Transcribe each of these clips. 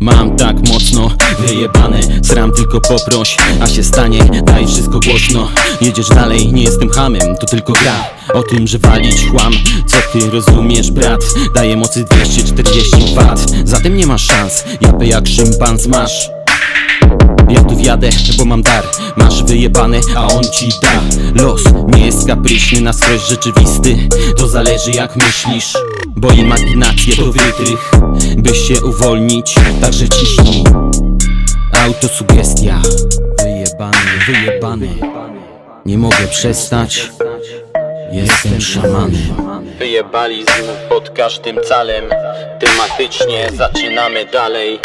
Mam tak mocno wyjebane Sram tylko poproś, a się stanie Daj wszystko głośno. Jedziesz dalej, nie jestem hamem, to tylko gra O tym, że walić chłam Co ty rozumiesz, brat? Daję mocy 240 W Zatem nie masz szans Japę jak szympans masz. Ja tu wjadę, bo mam dar. Masz wyjebane, a on ci da Los. Nie jest kapryśny na skroś rzeczywisty. To zależy jak myślisz Bo imaginacje to wytrych By się uwolnić, także ciśnij. Autosugestia. Wyjebany, wyjebany. Nie mogę przestać. Jestem szamanem. Wyjebalizm pod każdym calem. Tematycznie zaczynamy dalej.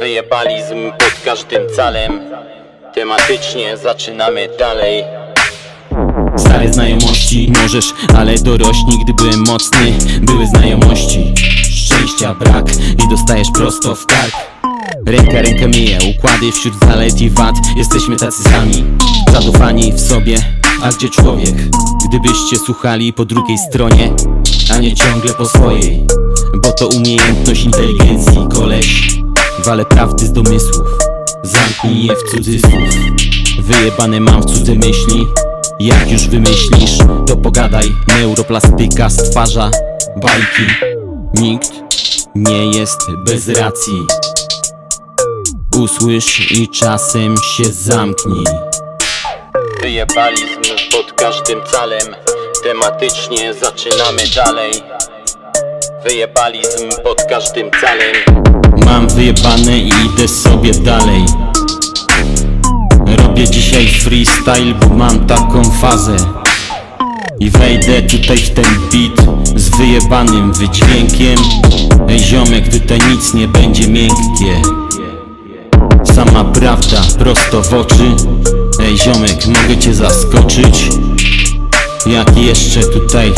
Wyjebalizm pod każdym calem Tematycznie zaczynamy dalej. Stare znajomości możesz, ale dorośnij Gdy byłem mocny, były znajomości. Szczęścia brak i dostajesz prosto w kark. Ręka rękę myje, układy wśród zalet i wad. Jesteśmy tacy sami, zadufani w sobie. A gdzie człowiek? Gdybyście słuchali po drugiej stronie A nie ciągle po swojej? Bo to umiejętność inteligencji, koleś. Wale prawdy z domysłów Zamknij je w cudzysłów. Wyjebane mam w cudze myśli. Jak już wymyślisz, to pogadaj. Neuroplastyka stwarza bajki. Nikt nie jest bez racji. Usłysz i czasem się zamknij. Wyjebalizm pod każdym calem. Tematycznie zaczynamy dalej. Wyjebalizm pod każdym calem Mam wyjebane i idę sobie dalej. Robię dzisiaj freestyle, bo mam taką fazę. I wejdę tutaj w ten beat z wyjebanym wydźwiękiem. Ej ziomek, tutaj nic nie będzie miękkie. Sama prawda, prosto w oczy. Ej ziomek, mogę cię zaskoczyć? Jak jeszcze tutaj